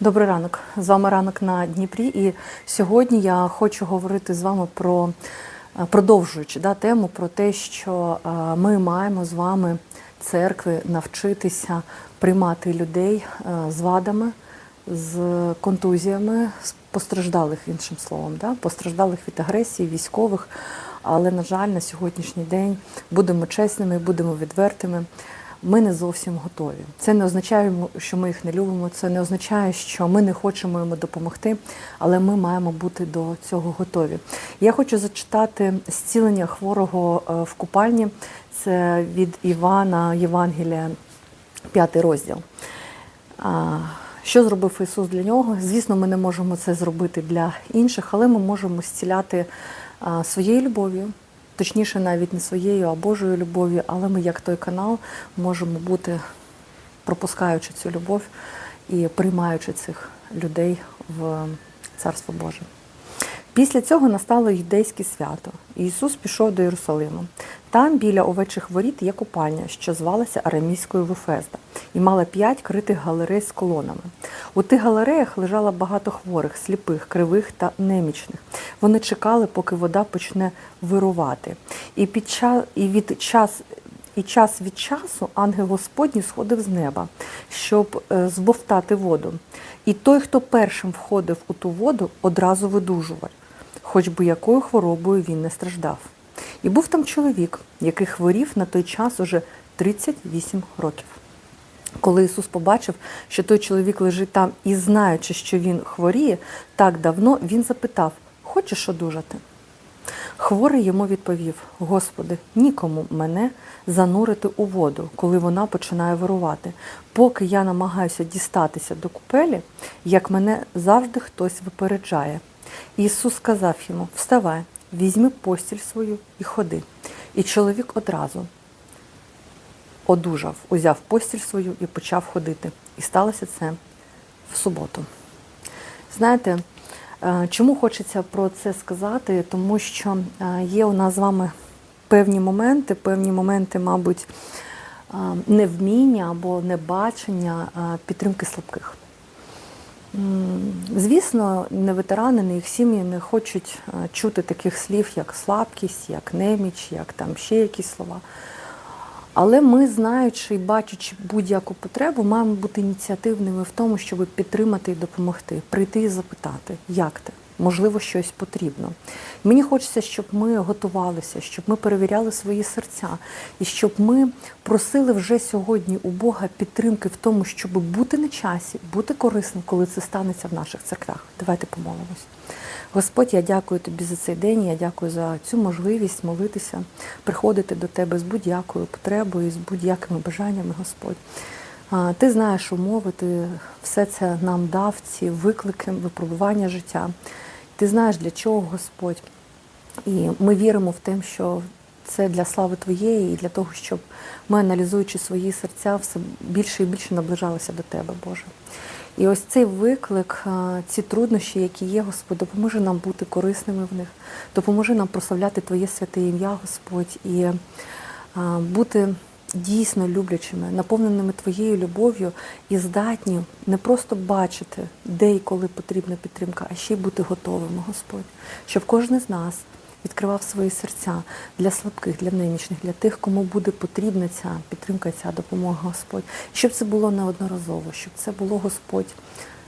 Добрий ранок. З вами ранок на Дніпрі. І сьогодні я хочу говорити з вами про е, продовжуючи да, тему про те, що е, ми маємо з вами церкви навчитися приймати людей е, з вадами, з контузіями, з постраждалих іншим словом, да, постраждалих від агресії, військових. Але, на жаль, на сьогоднішній день будемо чесними, будемо відвертими. Ми не зовсім готові. Це не означає, що ми їх не любимо. Це не означає, що ми не хочемо йому допомогти, але ми маємо бути до цього готові. Я хочу зачитати зцілення хворого е, в купальні. Це від Івана Євангелія, п'ятий розділ. Що зробив Ісус для нього? Звісно, ми не можемо це зробити для інших, але ми можемо зціляти своєю любов'ю, точніше, навіть не своєю, а Божою любов'ю, але ми, як той канал, можемо бути, пропускаючи цю любов і приймаючи цих людей в Царство Боже. Після цього настало юдейське свято. Ісус пішов до Єрусалиму. Там біля овечих воріт є купальня, що звалася Арамійською Вифезда, і мала п'ять критих галерей з колонами. У тих галереях лежало багато хворих, сліпих, кривих та немічних. Вони чекали, поки вода почне вирувати. І під час і від час. І час від часу ангел Господній сходив з неба, щоб е, збовтати воду. І той, хто першим входив у ту воду, одразу видужував, хоч би якою хворобою він не страждав. І був там чоловік, який хворів на той час уже 38 років. Коли Ісус побачив, що той чоловік лежить там і знаючи, що він хворіє, так давно він запитав: Хочеш одужати? Хворий йому відповів: Господи, нікому мене занурити у воду, коли вона починає вирувати. Поки я намагаюся дістатися до купелі, як мене завжди хтось випереджає. Ісус сказав йому: Вставай, візьми постіль свою і ходи. І чоловік одразу одужав, узяв постіль свою і почав ходити. І сталося це в суботу. Знаєте, чому хочеться про це сказати? Тому що е, є у нас з вами певні моменти, певні моменти, мабуть, е, невміння або небачення підтримки слабких. Звісно, не ветерани, не їх сім'ї не хочуть чути таких слів, як слабкість, як неміч, як там ще якісь слова. Але ми, знаючи і бачачи будь-яку потребу, маємо бути ініціативними в тому, щоб підтримати і допомогти, прийти і запитати, як ти, можливо, щось потрібно. Мені хочеться, щоб ми готувалися, щоб ми перевіряли свої серця, і щоб ми просили вже сьогодні у Бога підтримки в тому, щоб бути на часі, бути корисним, коли це станеться в наших церквах. Давайте помолимось. Господь, я дякую тобі за цей день. Я дякую за цю можливість молитися, приходити до тебе з будь-якою потребою, з будь-якими бажаннями, Господь. Ти знаєш умови, ти все це нам дав, ці виклики, випробування життя. Ти знаєш для чого, Господь. І ми віримо в те, що це для слави Твоєї і для того, щоб ми, аналізуючи свої серця, все більше і більше наближалися до Тебе, Боже. І ось цей виклик, ці труднощі, які є, Господь, допоможи нам бути корисними в них, допоможи нам прославляти Твоє святе ім'я, Господь, і бути дійсно люблячими, наповненими Твоєю любов'ю і здатні не просто бачити, де і коли потрібна підтримка, а ще й бути готовими, Господь, щоб кожен з нас відкривав свої серця для слабких, для немічних, для тих, кому буде потрібна ця підтримка, ця допомога, Господь, щоб це було неодноразово, щоб це було Господь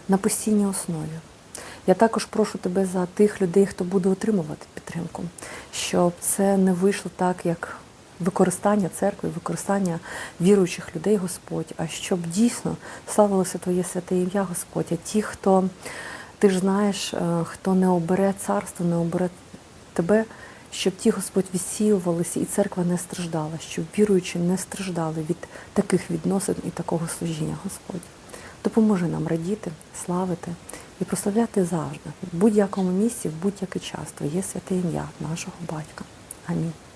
на постійній основі. Я також прошу тебе за тих людей, хто буде отримувати підтримку, щоб це не вийшло так, як використання церкви, використання віруючих людей, Господь, а щоб дійсно славилося Твоє святе ім'я, Господь, а ті, хто ти ж знаєш, е, хто не обере царство, не обере тебе, щоб ті Господь відсіювалися і церква не страждала, щоб віруючі не страждали від таких відносин і такого служіння, Господь. Допоможи нам радіти, славити і прославляти завжди, в будь-якому місці, в будь-який час Твоє святе ім'я, нашого батька. Амінь.